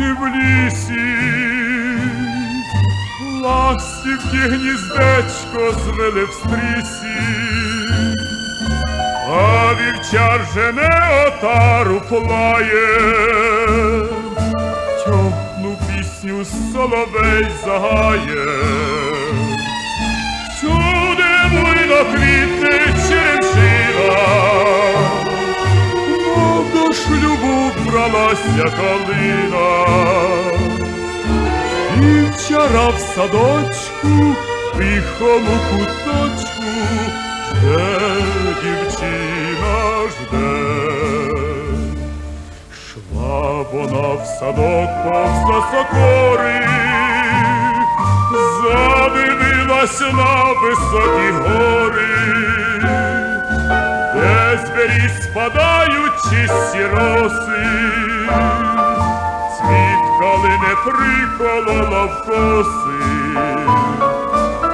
Зозулі в лісі, ластівки гніздечко звели в стрісі, а вівчар жене отару плає, тьохну пісню соловей загає. Всюди буйно квітне черемшина, мов шлюбу бралася калина. І вчора в садочку, тихому куточку, жде дівчина жде. Шла вона в садок повз сокори, задивилась на високі гори, де звірі спадають чисті роси, цвіт калини приколола в коси,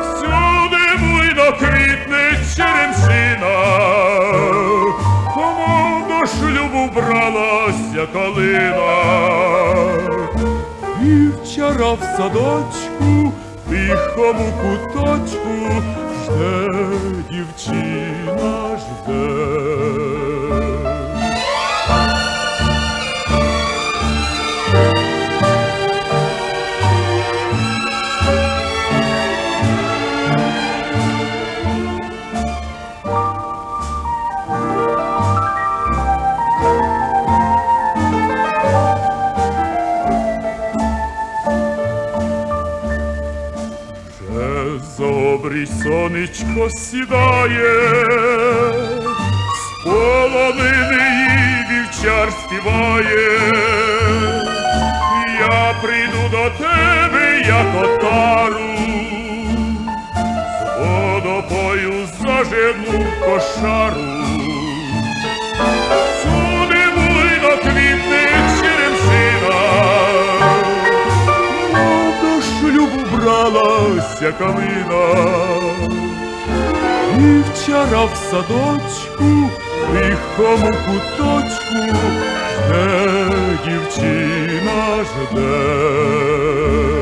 всюди буйно квітне черемшина, кому до шлюбу бралася калина. І вчора в садочку, тихому куточку, жде дівчина жде. Сонечко сідає, з полонини їй вівчар співає. Я прийду до тебе, як отару, з водопою зажену кошару. Бралася калина. І вчора в садочку, тихому куточку, де дівчина жде.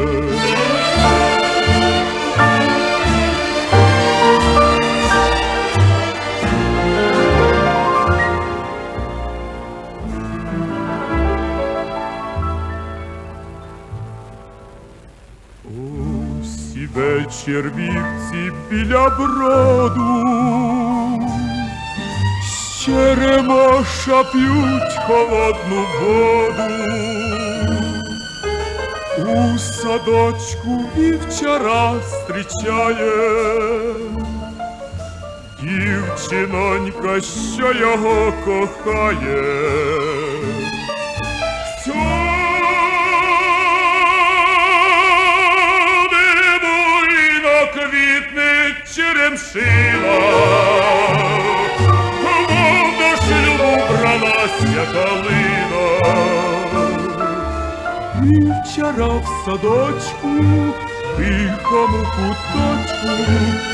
Усі вечір вівці біля броду, з черемоша п'ють холодну воду. У садочку вівчара зустрічає дівчинонька, що його кохає. Садочку, в тихому куточку,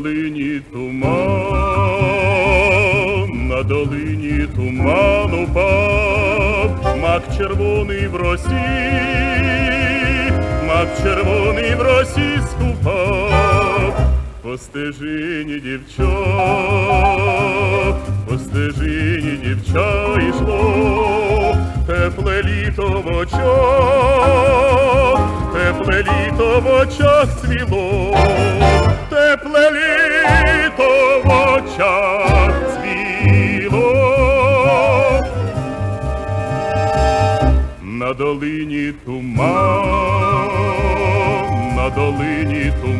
долині туман, на долині туман упав, мак червоний в росі, мак червоний в росі ступав, по стежині дівчат, по стежині дівча йшло, тепле літо в очах, тепле літо в очах цвіло, очах цвіло. На долині туман, на долині туман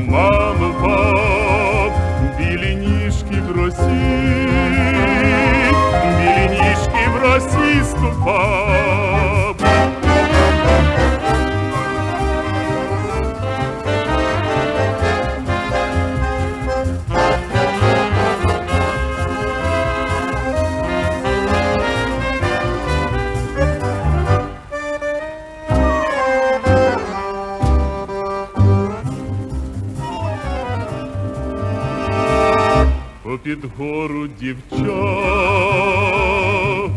Попід гору дівча,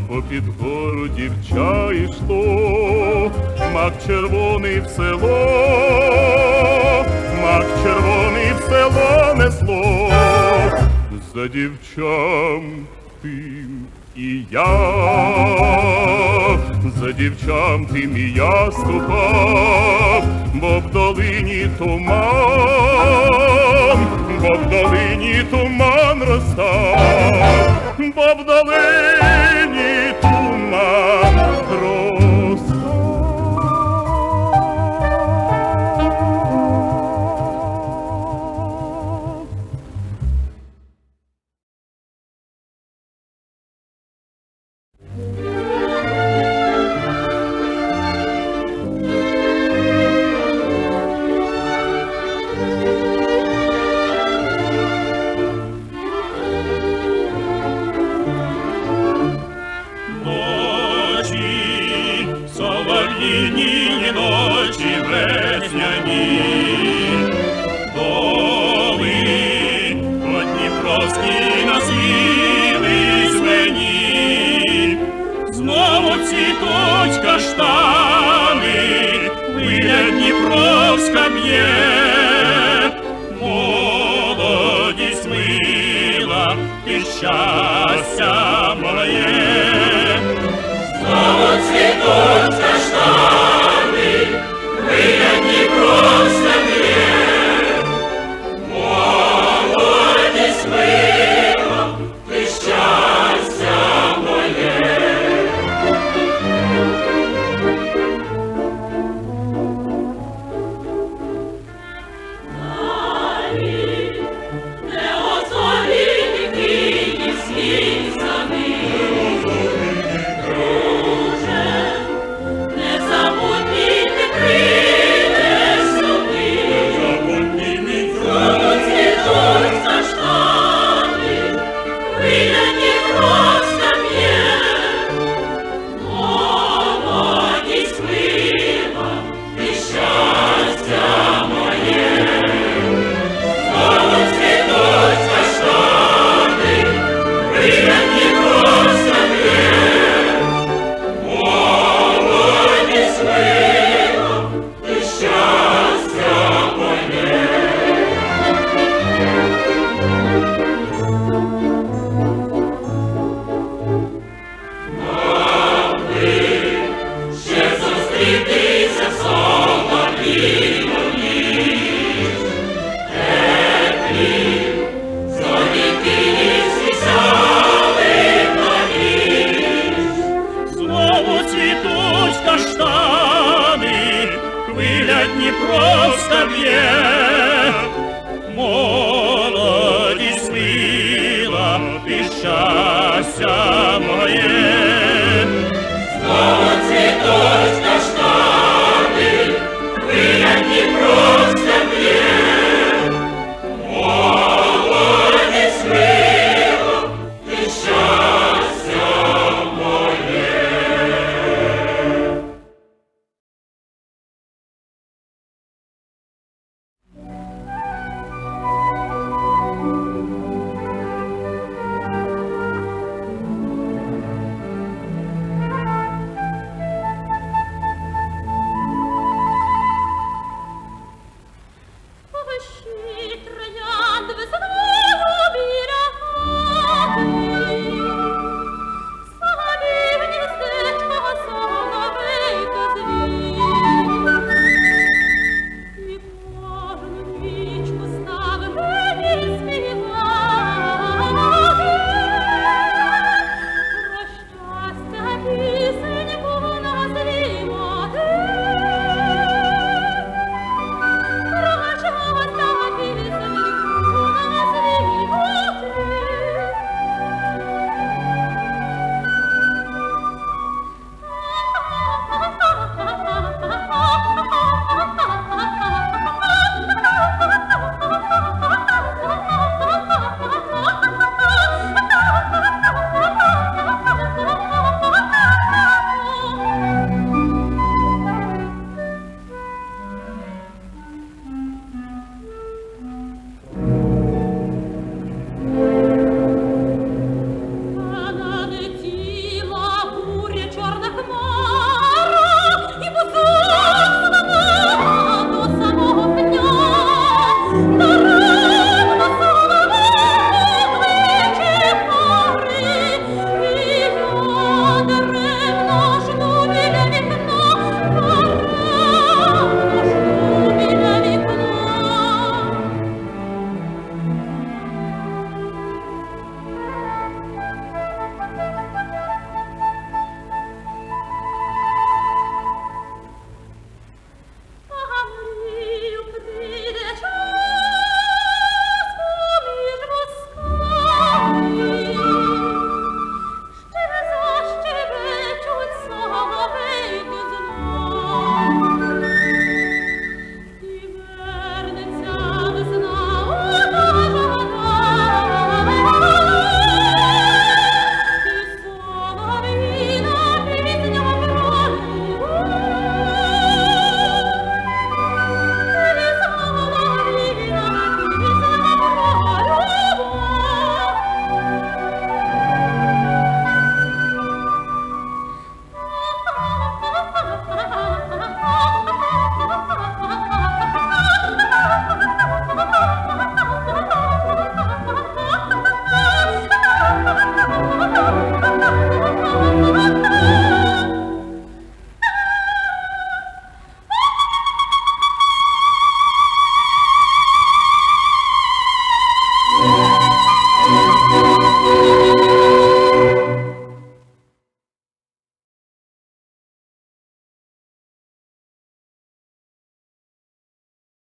попід гору дівча йшло, мак червоний в село, мак червоний в село несло, за дівчам тим і я, за дівчам тим і я ступав, бо в долині туман, бо в долині туман розстав, бо в долині туман розстав. shine.